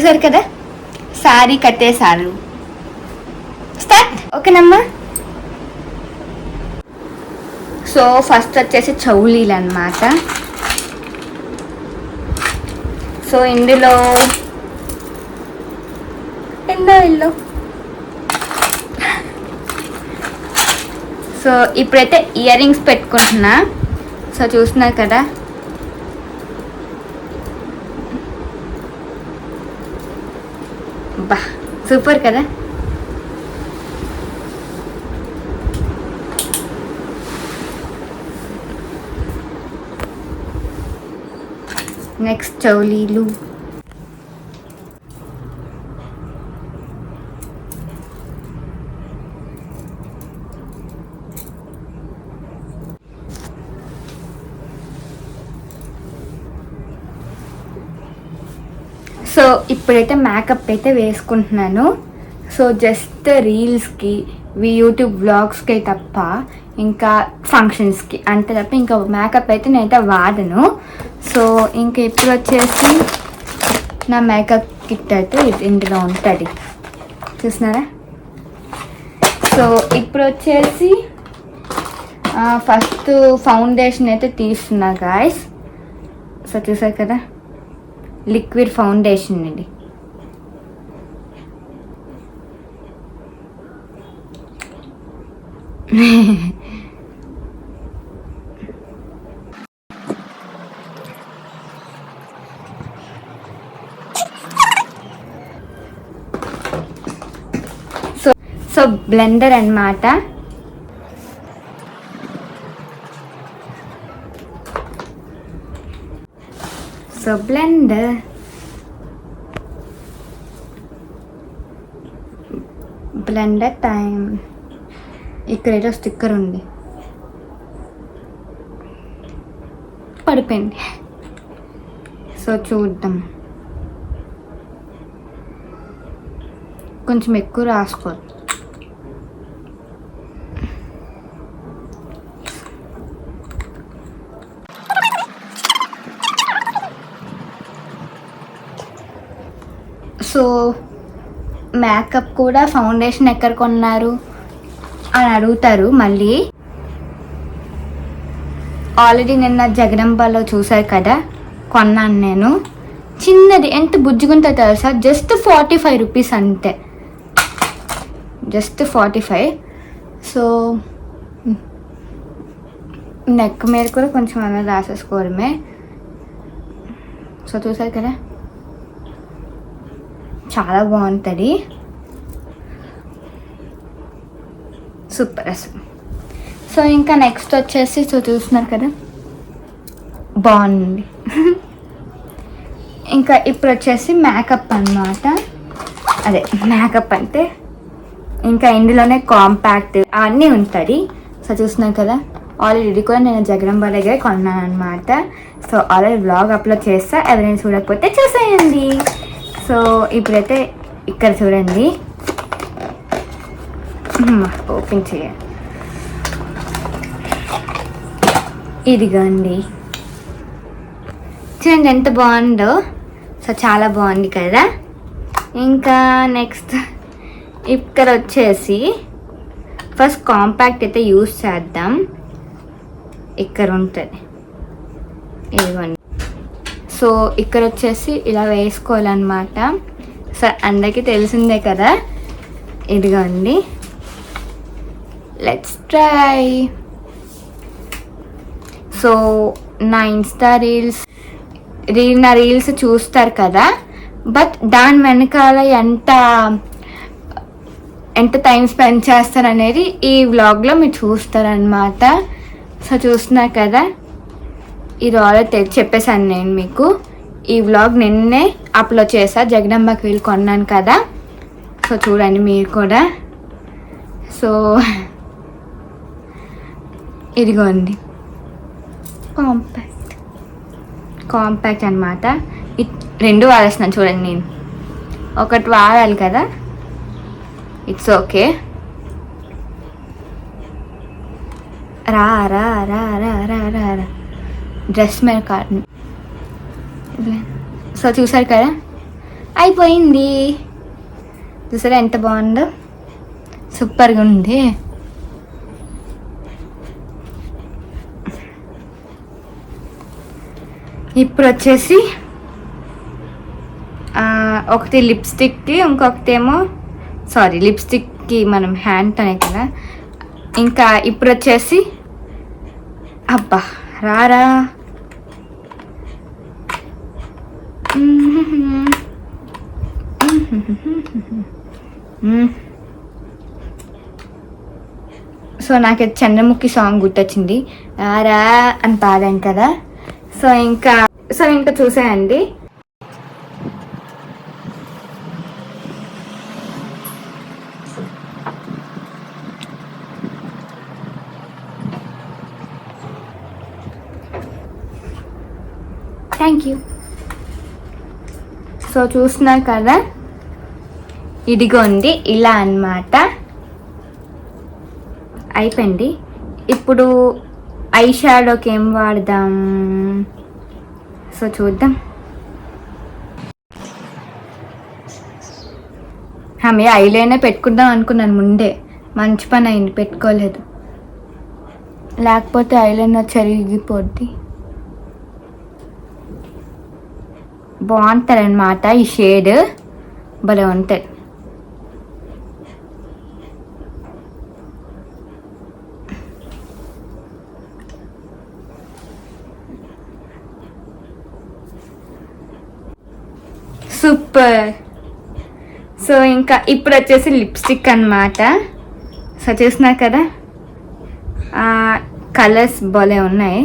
చూసారు కదా? సారీ కట్టేశారు స్టార్ట్. ఓకేనమ్మా. సో ఫస్ట్ వచ్చేసి చౌలీలు అనమాట సో ఇందులో ఎల్లో ఎల్లో సో ఇప్పుడైతే ఇయర్ రింగ్స్ పెట్టుకుంటున్నా. సో చూస్తున్నారు కదా? సూపర్ కదా నెక్స్ట్ చౌలీలు సో ఇప్పుడైతే మేకప్ అయితే వేసుకుంటున్నాను. సో జస్ట్ రీల్స్కి యూట్యూబ్ బ్లాగ్స్కి తప్ప ఇంకా ఫంక్షన్స్కి అంతే తప్ప ఇంకా మేకప్ అయితే నేనైతే వాడను. సో ఇంకా ఇప్పుడు వచ్చేసి నా మేకప్ కిట్ అయితే ఇది ఇందులో ఉంటుంది. చూసినారా? సో ఇప్పుడు వచ్చేసి ఫస్ట్ ఫౌండేషన్ అయితే తీస్తున్నా గాయస్ సో చూసారు కదా? లిక్విడ్ ఫౌండేషన్ అండి. సో సో బ్లెండర్ అన్నమాట. So blender blender time. ఇక్కడ ఏదో స్టిక్కర్ ఉంది. పడిపోయింది. సో చూద్దాం. కొంచెం ఎక్కువ రాసుకోవాలి సో మేకప్ కూడా ఫౌండేషన్ ఎక్కడ కొన్నారు? అని అడుగుతారు మళ్ళీ. ఆల్రెడీ నిన్న జగదంబాలో చూశారు కదా కొన్నాను నేను. చిన్నది ఎంత బుజ్జిగుంతో తెలుసా? జస్ట్ ఫార్టీ ఫైవ్ రూపీస్ అంతే. Just forty five. So neck మీద కూడా కొంచెం అలా రాసేసుకోవడమే. సో చూసారు కదా? చాలా బాగుంటుంది. సూపర్ అసలు. సో ఇంకా నెక్స్ట్ వచ్చేసి సో చూస్తున్నారు కదా? బాగుంది. ఇంకా ఇప్పుడు వచ్చేసి మేకప్ అన్నమాట. అదే మేకప్ అంటే ఇంకా ఇందులోనే కాంపాక్ట్ అన్నీ ఉంటుంది. సో చూస్తున్నారు కదా? ఆల్రెడీ ఇది కూడా నేను జగదంబ దగ్గర కొన్నాను అనమాట సో ఆల్రెడీ బ్లాగ్ అప్లోడ్ చేస్తా ఎవరైనా చూడకపోతే చూసేయండి. సో ఇప్పుడైతే ఇక్కడ చూడండి. Hmm. ఓపెన్ చేయాలి ఇదిగోండి. చూడండి ఎంత బాగుందో. సో చాలా బాగుంది కదా. ఇంకా నెక్స్ట్ ఇక్కడ వచ్చేసి ఫస్ట్ కాంపాక్ట్ అయితే యూస్ చేద్దాం. ఇక్కడ ఉంటుంది. ఇదిగోండి. సో ఇక్కడ వచ్చేసి ఇలా వేసుకోవాలన్నమాట. సో అందరికీ తెలిసిందే కదా. ఇదిగోండి. లెట్స్ ట్రై సో నా ఇన్స్టా రీల్స్ రీల్ నా రీల్స్ చూస్తారు కదా? బట్ దాని వెనకాల ఎంత ఎంత టైం స్పెండ్ చేస్తారనేది ఈ వ్లాగ్లో మీరు చూస్తారనమాట సో చూస్తున్నారు కదా? ఇది ఆల్రెడీ చెప్పేశాను నేను మీకు. ఈ వ్లాగ్ నిన్నే అప్లోడ్ చేశాను జగదంబకి వెళ్ళి కొన్నాను కదా? సో చూడండి మీరు కూడా. సో ఇదిగోండి కాంపాక్ట్. కాంపాక్ట్ అనమాట రెండు వాడేస్తున్నాను చూడండి నేను. ఒకటి వాడాలి కదా? ఇట్స్ ఓకే రా రా రా రా రా రా రా. డ్రెస్ మీద కాటన్ సో చూసారు కదా? అయిపోయింది. చూసారా ఎంత బాగుందో? సూపర్గా ఉంది. ఇప్పుడు వచ్చేసి ఒకటి లిప్స్టిక్కి ఇంకొకటి ఏమో సారీ లిప్స్టిక్కి మనం హ్యాండ్ అనే కదా. ఇంకా ఇప్పుడు వచ్చేసి అబ్బా రారా. సో నాకు ఇది చంద్రముఖి సాంగ్ గుర్తొచ్చింది. రారా అని పాడాం కదా. సో ఇంకా సో ఇంకా చూసేయండి. థ్యాంక్ యూ సో చూస్తున్నారు కదా? ఇదిగోండి ఇలా అన్నమాట. అయిపోయింది. ఇప్పుడు ఐ షాడోకి ఏం వాడదాం? సో చూద్దాం. ఆమె ఐలైనే పెట్టుకుందాం అనుకున్నాను ముందే. మంచి పని అయింది పెట్టుకోలేదు. లేకపోతే ఐలైనర్ చెరిగిపోద్ది. బాగుంటుంది అనమాట ఈ షేడ్ భలే ఉంటుంది. సూపర్ సో ఇంకా ఇప్పుడు వచ్చేసి లిప్స్టిక్ అన్నమాట. సో చూసినా కదా? కలర్స్ భలే ఉన్నాయి.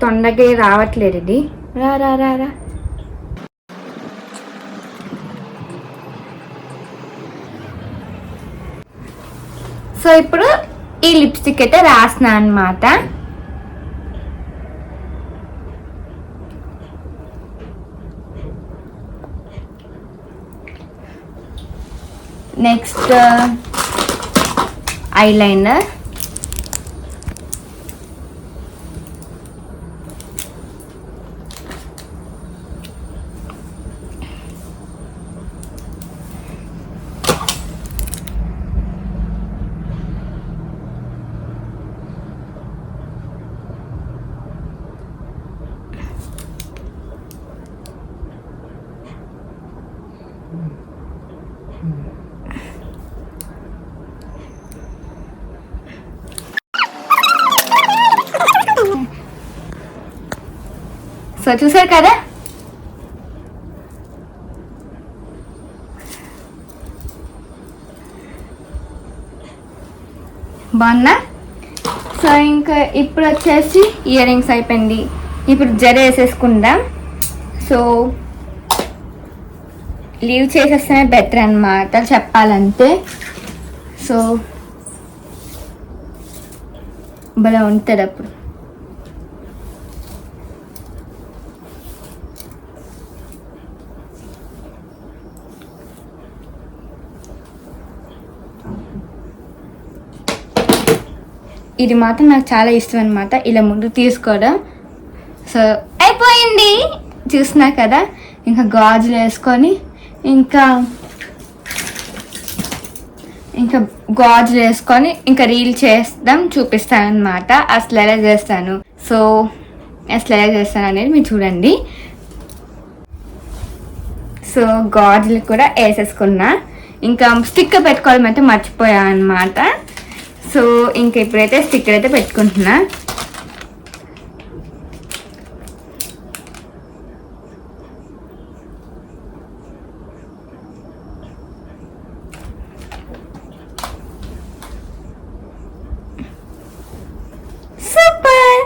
తొందరగా రావట్లేదు ఇది. రా రా రా రా. సో ఇప్పుడు ఈ లిప్స్టిక్ అయితే రాసిన అనమాట నెక్స్ట్ ఐలైనర్ సో చూసారు కదా బాగున్నా? సో ఇంకా ఇప్పుడు వచ్చేసి ఇయర్ రింగ్స్ అయిపోయింది. ఇప్పుడు జర వేసేసుకుందాం. సో లీవ్ చేసేస్తేనే బెటర్ అన్నమాట చెప్పాలంటే. సో భలే ఉంటుంది అప్పుడు. ఇది మాత్రం నాకు చాలా ఇష్టం అనమాట ఇలా ముందు తీసుకోవడం. సో అయిపోయింది. చూస్తున్నా కదా? ఇంకా గాజులు వేసుకొని ఇంకా ఇంకా గాజులు వేసుకొని ఇంకా రీల్ చేస్తాం చూపిస్తాను అనమాట అసలు ఎలా చేస్తాను? సో అసలు ఎలా చేస్తాను అనేది మీరు చూడండి. సో గాజులు కూడా వేసేసుకున్నా. ఇంకా స్టిక్కర్ పెట్టుకోవడం అయితే మర్చిపోయా అనమాట సో ఇంకా ఇప్పుడైతే స్టిక్కర్ అయితే పెట్టుకుంటున్నా. సూపర్!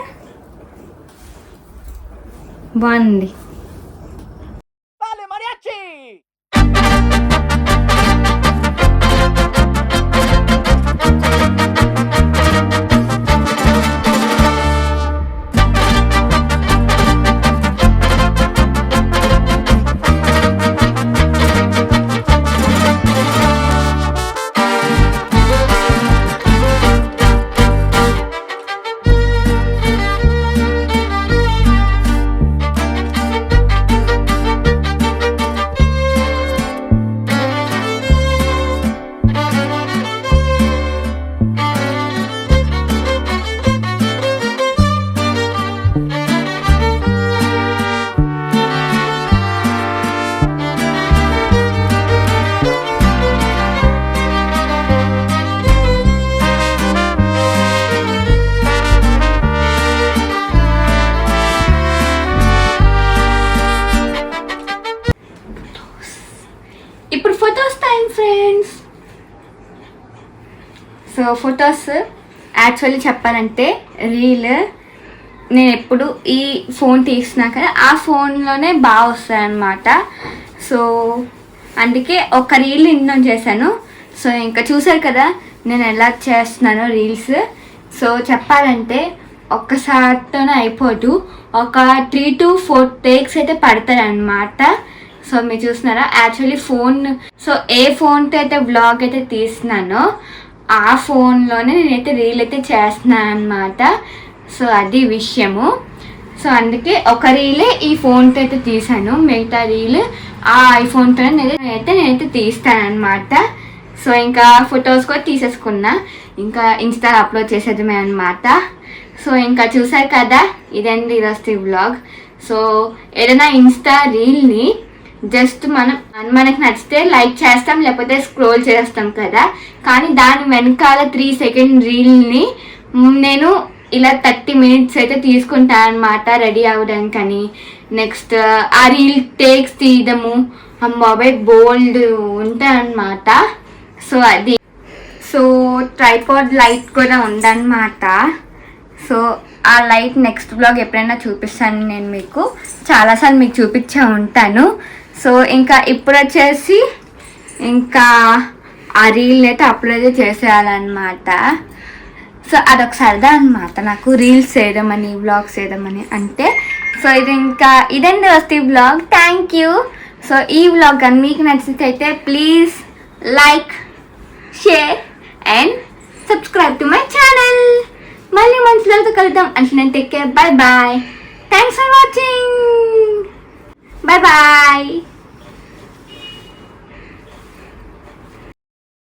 బాగుంది. సో ఫొటోస్ యాక్చువల్లీ చెప్పాలంటే రీల్ నేను ఎప్పుడు ఈ ఫోన్ తీసినాక కదా ఆ ఫోన్లోనే బాగా వస్తాయన్నమాట. సో అందుకే ఒక రీల్ ఇన్నం చేశాను. సో ఇంకా చూసారు కదా నేను ఎలా చేస్తున్నానో రీల్స్. సో చెప్పాలంటే ఒక్కసారితోనే అయిపోదు. ఒక త్రీ టు ఫోర్ టేక్స్ అయితే పడతారనమాట సో మీరు చూస్తున్నారా? యాక్చువల్లీ ఫోన్ సో ఏ ఫోన్తో అయితే బ్లాగ్ అయితే తీస్తున్నానో ఆ ఫోన్లోనే నేనైతే రీల్ అయితే చేస్తున్నాను అనమాట సో అది విషయము. సో అందుకే ఒక రీలే ఈ ఫోన్తో అయితే తీసాను మిగతా రీల్ ఆ ఐఫోన్తో నేనైతే నేనైతే తీస్తాను అనమాట సో ఇంకా ఫొటోస్ కూడా తీసేసుకున్నా. ఇంకా ఇన్స్టా అప్లోడ్ చేసేదమే అనమాట సో ఇంకా చూసారు కదా? ఇదండి ఈరోజు బ్లాగ్. సో ఏదైనా ఇన్స్టా రీల్ని జస్ట్ మనం మనకి నచ్చితే లైక్ చేస్తాం లేకపోతే స్క్రోల్ చేస్తాం కదా. కానీ దాని వెనకాల త్రీ సెకండ్ రీల్ని నేను ఇలా థర్టీ మినిట్స్ అయితే తీసుకుంటాను అనమాట రెడీ అవ్వడానికని నెక్స్ట్ ఆ రీల్ టేక్స్ తీయడము. ఆ మొబైల్ బోల్డ్ ఉంటాయన్నమాట సో అది. సో ట్రైపాడ్ లైట్ కూడా ఉందన్నమాట. సో ఆ లైట్ నెక్స్ట్ బ్లాగ్ ఎప్పుడైనా చూపిస్తాను నేను మీకు. చాలాసార్లు మీకు చూపించే ఉంటాను. సో ఇంకా ఇప్పుడు వచ్చేసి ఇంకా ఆ రీల్ని అయితే అప్లోడ్ చేసేయాలన్నమాట. సో అదొక సరదా అనమాట నాకు రీల్స్ చేయడమని బ్లాగ్స్ చేయడమని అంటే సో ఇది ఇంకా ఇదండి వస్తే ఈ బ్లాగ్ థ్యాంక్ యూ సో ఈ బ్లాగ్ కానీ మీకు నచ్చితే please like share and subscribe to my channel మళ్ళీ మంచి కలుద్దాం. అంటే నేను take care bye bye thanks for watching bye bye